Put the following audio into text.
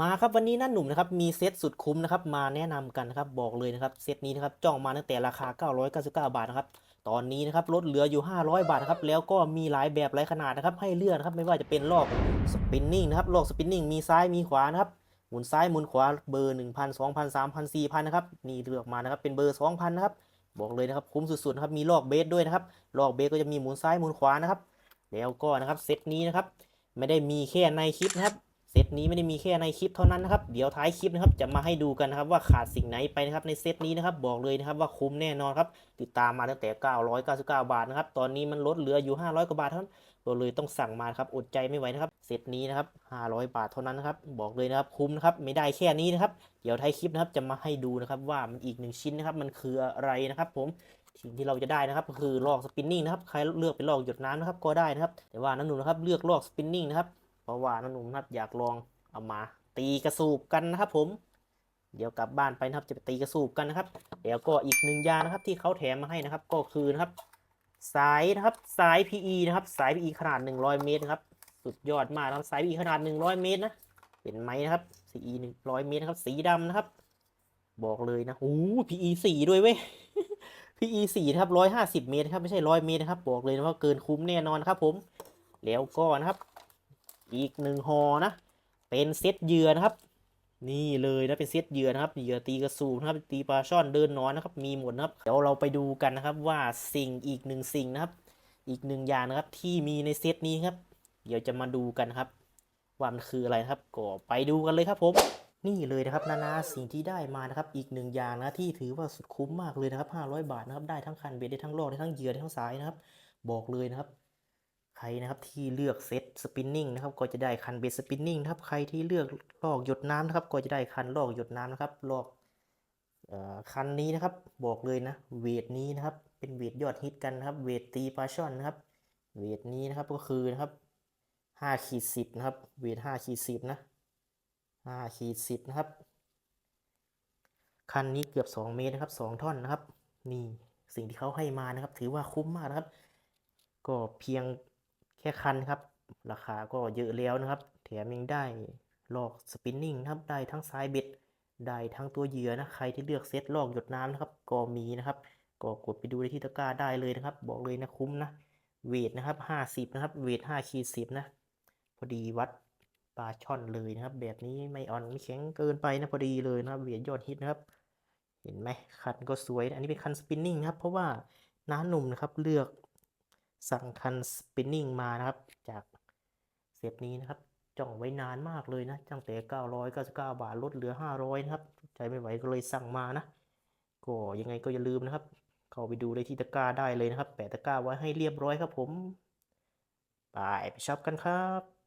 มาครับวันนี้นั่นหนุ่มนะครับมีเซตสุดคุ้มนะครับมาแนะนำกันนะครับบอกเลยนะครับเซตนี้นะครับจ้องมาตั้งแต่ราคา 999 บาทนะครับตอนนี้นะครับลดเหลืออยู่ 500 บาทนะครับแล้วก็มีหลายแบบหลายขนาดนะครับให้เลือกนะครับไม่ว่าจะเป็นลอกสปินนิ่งนะครับลอกสปินนิ่งมีซ้ายมีขวานะครับหมุนซ้ายหมุนขวาเบอร์ 1,000 2,000 3,000 4,000นะครับนี่เลือกมานะครับเป็นเบอร์ 2,000นะครับบอกเลยนะครับคุ้มสุดๆนะครับมีลอกเบสด้วยนะครับลอกเบสก็จะมีหมุนซ้ายหมุนขวานะครับแล้วก็นะครับเซตนี้นะครับไม่ได้มีแค่ในคลิปนะครับ ตนี้ไม่ได้มีแค่ในคลิปเท่านั้นนะครับ เดี๋ยวท้ายคลิปนะครับจะมาให้ดูกันนะครับว่าขาดสิ่งไหนไปนะครับในเซตนี้นะครับบอกเลยนะครับว่าคุ้มแน่นอนครับติดตามมาตั้งแต่ 999 บาทนะครับตอนนี้มันลดเหลืออยู่ 500 กว่าบาทเท่านั้นก็เลยต้องสั่งมาครับอดใจไม่ไหวนะครับเซตนี้นะครับ 500 บาทเท่านั้นนะครับบอกเลยนะครับคุ้มนะครับไม่ได้แค่นี้นะครับเดี๋ยวท้ายคลิปนะครับจะมาให้ดูนะครับว่ามันอีกหนึ่งชิ้นนะครับมันคืออะไรนะครับผมสิ่งที่เราจะได้นะครับก็คือลอกสปินนิ่งนะครับใครเลือกเป็นลอกหยดน้ำนะครับก็ได้นะครับแต่ว่านั่นหนูนะครับเลือกลอกสปินนิ่งนะครับ เพราะว่านั่นหนูนะครับอยากลองเอามา ตีกระสูบกันนะครับผม เดี๋ยวกลับบ้านไปนะครับจะไปตีกระสูบกันนะครับแล้วก็อีกหนึ่งยานะครับที่เขาแถมมาให้นะครับ ก็คือนะครับ สายนะครับสาย PE นะครับ สาย PE ขนาด 100 เมตรนะครับ สุดยอดมากนะครับสาย PE ขนาด 100 เมตรนะเป็นไหมนะครับ PE 100 เมตรนะครับ สีดำนะครับ บอกเลยนะโอ้ PE 4ด้วยเว้ย PE 4นะครับ150 เมตรครับไม่ใช่ 100 เมตรนะครับ บอกเลยนะว่าเกินคุ้มแน่นอนครับผม แล้วก็นะครับ อีกหนึ่งหอนะ เป็นเซตเหยื่อนะครับ นี่เลยนะเป็นเซตเหยื่อนะครับเหยื่อตีกระสูนะครับตีปลาช่อนเดินนอนนะครับ มีหมดนะครับเดี๋ยวเราไปดูกันนะครับว่าสิ่งอีกหนึ่งสิ่งนะครับ อีกหนึ่งอย่างนะครับที่มีในเซตนี้ครับ เดี๋ยวจะมาดูกันครับ ว่ามันคืออะไรครับก็ไปดูกันเลยครับผมนี่เลยนะครับนานาสิ่งที่ได้มานะครับอีกหนึ่งอย่างนะที่ถือว่าสุดคุ้มมากเลยนะครับ500 บาทนะครับได้ทั้งคันเบ็ดได้ทั้งลอกได้ทั้งเหยื่อได้ทั้งสายนะครับ บอกเลยนะครับ ใครนะครับที่เลือกเซตสปินนิ่งนะครับก็จะได้คันเบสสปินนิ่งนะครับใครที่เลือกลอกหยดน้ำนะครับก็จะได้คันลอกหยดน้ำนะครับลอกเอ่อคันนี้นะครับบอกเลยนะเวทนี้นะครับเป็นเวทยอดฮิตกันนะครับเวทตีปลาช่อนนะครับเวทนี้นะครับก็คือนะครับห้าขีดสิบนะครับเวทห้าขีดสิบนะห้าขีดสิบนะครับคันนี้เกือบสองเมตรนะครับสองท่อนนะครับ นี่สิ่งที่เขาให้มานะครับ ถือว่าคุ้มมากนะครับ ก็เพียง แค่คันครับ ราคาก็เยอะแล้วนะครับ แถมยังได้ลอกสปินนิ่งนะครับ ได้ทั้งสายเบ็ด ได้ทั้งตัวเหยื่อนะ ใครที่เลือกเซตลอกหยดน้ำนะครับ ก็มีนะครับ ก็กดไปดูในที่ตะกร้าได้เลยนะครับ บอกเลยนะคุ้มนะ เวทนะครับห้าสิบนะครับ เวทห้าขีดสิบนะ พอดีวัดปลาช่อนเลยนะครับ แบบนี้ไม่อ่อนไม่แข็งเกินไปนะพอดีเลยนะครับ เวทยอดฮิตนะครับ เห็นไหมคันก็สวยนะอันนี้เป็นคันสปินนิ่งนะครับ เพราะว่าน้าหนุ่มนะครับเลือก สั่งคันสปินนิ่งมานะครับ จากเซตนี้นะครับจ้องไว้นานมากเลยนะตั้งแต่ 999 บาทลดเหลือ 500 นะครับ ใจไม่ไหวก็เลยสั่งมานะ ก็ยังไงก็อย่าลืมนะครับ เข้าไปดูได้ที่ตะกร้าได้เลยนะครับ แปะตะกร้าไว้ให้เรียบร้อยครับผม ไปไปช็อปกันครับ